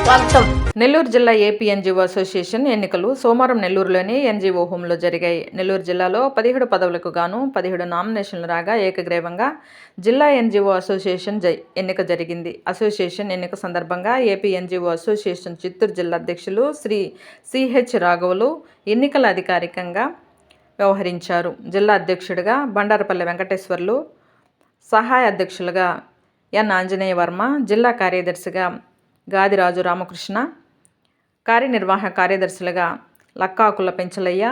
స్వాగతం. నెల్లూరు జిల్లా AP NGO association ఎన్నికలు సోమవారం నెల్లూరులోని ఎన్జిఓ హోంలో జరిగాయి. నెల్లూరు జిల్లాలో పదిహేడు పదవులకు గాను పదిహేడు నామినేషన్లు రాగా ఏకగ్రీవంగా జిల్లా ఎన్జిఓ అసోసియేషన్ జై ఎన్నిక జరిగింది. అసోసియేషన్ ఎన్నిక సందర్భంగా ఏపీ ఎన్జిఓ అసోసియేషన్ చిత్తూరు జిల్లా అధ్యక్షులు శ్రీ సిహెచ్ రాఘవులు ఎన్నికల అధికారికంగా వ్యవహరించారు. జిల్లా అధ్యక్షుడిగా బండారపల్లి వెంకటేశ్వర్లు సహాయ అధ్యక్షులుగా ఎన్ ఆంజనేయ వర్మ జిల్లా కార్యదర్శిగా గాదిరాజు రామకృష్ణ కార్యనిర్వాహక కార్యదర్శులుగా లక్కాకుల పెంచలయ్య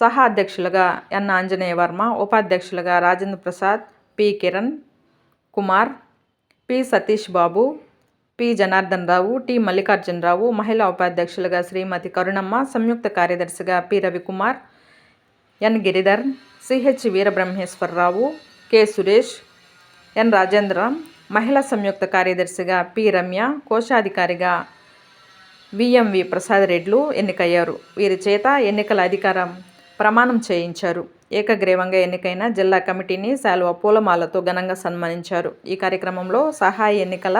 సహా అధ్యక్షులుగా ఎన్. ఆంజనేయ వర్మ ఉపాధ్యక్షులుగా Rajendra Prasad P. Kiran Kumar P. Satish Babu P. Janardhan Rao T. Mallikarjunarao మహిళా ఉపాధ్యక్షులుగా శ్రీమతి కరుణమ్మ సంయుక్త కార్యదర్శిగా P. Ravikumar N. Giridhar CH Veerabrahmeswararao K. Suresh N. Rajendra మహిళా సంయుక్త కార్యదర్శిగా పి. రమ్య కోశాధికారిగా విఎంవి ప్రసాద్ రెడ్లు ఎన్నికయ్యారు. వీరి చేత ఎన్నికల అధికారం ప్రమాణం చేయించారు. ఏకగ్రీవంగా ఎన్నికైన జిల్లా కమిటీని శాలువ పూలమాలతో ఘనంగా సన్మానించారు. ఈ కార్యక్రమంలో సహాయ ఎన్నికల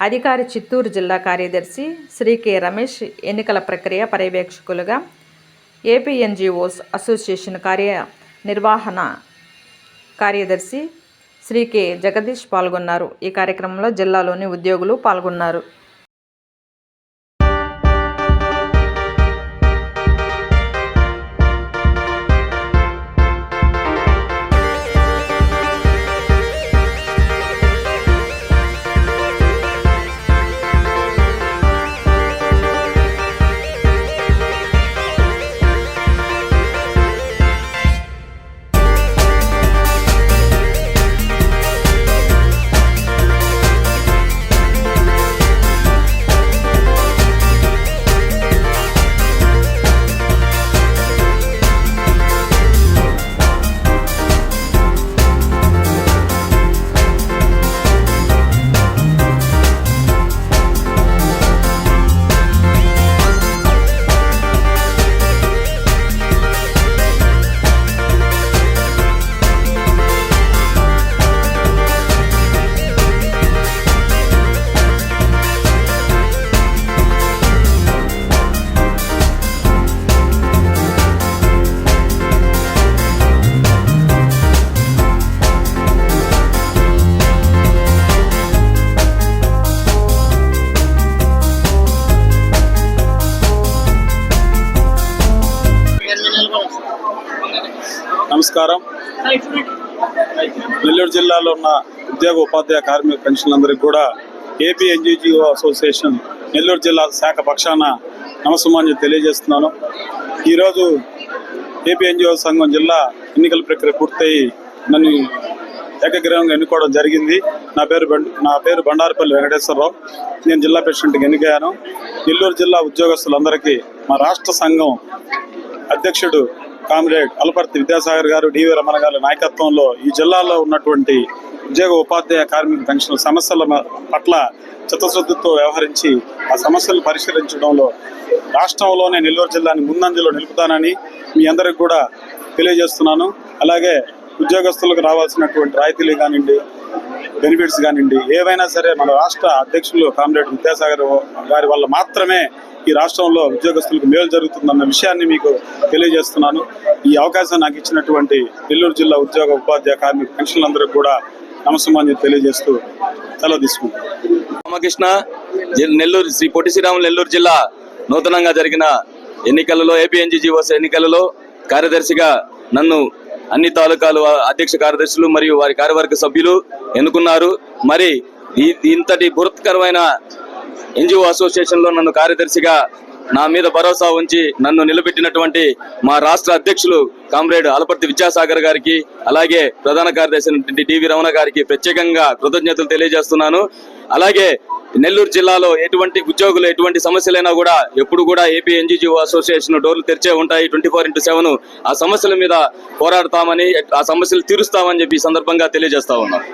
అధికారి చిత్తూరు జిల్లా కార్యదర్శి శ్రీ కె. రమేష్ ఎన్నికల ప్రక్రియ పర్యవేక్షకులుగా ఏపీఎన్జిఓస్ అసోసియేషన్ కార్య నిర్వహణ కార్యదర్శి శ్రీ కె. జగదీష్ పాల్గొన్నారు. ఈ కార్యక్రమంలో జిల్లాలోని ఉద్యోగులు పాల్గొన్నారు. నమస్కారం. నెల్లూరు జిల్లాలో ఉన్న ఉద్యోగ ఉపాధ్యాయ కార్మిక పెన్షన్లందరికీ కూడా ఏపీ ఎన్జిజిఓ అసోసియేషన్ నెల్లూరు జిల్లా శాఖ పక్షాన నమస్సుమాన్యం తెలియజేస్తున్నాను. ఈరోజు ఏపీ ఎన్జిఓ సంఘం జిల్లా ఎన్నికల ప్రక్రియ పూర్తయి నన్ను ఏకగ్రీవంగా ఎన్నుకోవడం జరిగింది. నా పేరు నా పేరు బండారపల్లి వెంకటేశ్వరరావు. నేను జిల్లా ప్రెసిడెంట్కి ఎన్నికయ్యాను. నెల్లూరు జిల్లా ఉద్యోగస్తులందరికీ మా రాష్ట్ర సంఘం అధ్యక్షుడు కామ్రేడ్ అలపర్తి విద్యాసాగర్ గారు డివి రమణ గారి నాయకత్వంలో ఈ జిల్లాలో ఉన్నటువంటి ఉద్యోగ ఉపాధ్యాయ కార్మిక పెన్షన్ సమస్యల పట్ల చిత్తశుద్ధితో వ్యవహరించి ఆ సమస్యలను పరిష్కరించడంలో రాష్ట్రంలోనే నెల్లూరు జిల్లాని ముందంజలో నిలుపుతానని మీ అందరికి కూడా తెలియజేస్తున్నాను. అలాగే ఉద్యోగస్తులకు రావాల్సినటువంటి రాయితీలు కానివ్వండి బెనిఫిట్స్ కానివ్వండి ఏవైనా సరే మన రాష్ట్ర అధ్యక్షులు కామ్రేడ్ విద్యాసాగర్ గారి వల్ల మాత్రమే ఈ రాష్ట్రంలో ఉద్యోగస్తులకు మేలు జరుగుతుందన్న విషయాన్ని మీకు తెలియజేస్తున్నాను. ఈ అవకాశం నాకు ఇచ్చినటువంటి నెల్లూరు జిల్లా ఉద్యోగ ఉపాధ్యాయ కార్మిక పెన్షన్లందరికీ కూడా నమస్కారం తెలియజేస్తూ సెలవు తీసుకుంటాను రామకృష్ణ నెల్లూరు శ్రీ పొట్టి శ్రీరాములు నెల్లూరు జిల్లా నూతనంగా జరిగిన ఎన్నికలలో ఏపీఎన్జీజీఓస్ ఎన్నికలలో కార్యదర్శిగా నన్ను అన్ని తాలూకాలు అధ్యక్ష కార్యదర్శులు మరియు వారి కార్యవర్గ సభ్యులు ఎన్నుకున్నారు. మరి ఇంతటి బృహత్కరమైన ఎన్జిఓ అసోసియేషన్లో నన్ను కార్యదర్శిగా నా మీద భరోసా ఉంచి నన్ను నిలబెట్టినటువంటి మా రాష్ట్ర అధ్యక్షులు కామ్రేడ్ అలపర్తి విద్యాసాగర్ గారికి అలాగే ప్రధాన కార్యదర్శి టీవీ డివి రమణ గారికి ప్రత్యేకంగా కృతజ్ఞతలు తెలియజేస్తున్నాను. అలాగే నెల్లూరు జిల్లాలో ఎటువంటి ఉద్యోగులు ఎటువంటి సమస్యలైనా కూడా ఎప్పుడు కూడా ఏపీ ఎన్జీజీఓ అసోసియేషన్ డోర్లు తెరిచే ఉంటాయి. ట్వంటీ ఫోర్ ఇంటూ సెవెన్ ఆ సమస్యల మీద పోరాడతామని ఆ సమస్యలు తీరుస్తామని చెప్పి ఈ సందర్భంగా తెలియజేస్తా ఉన్నాం.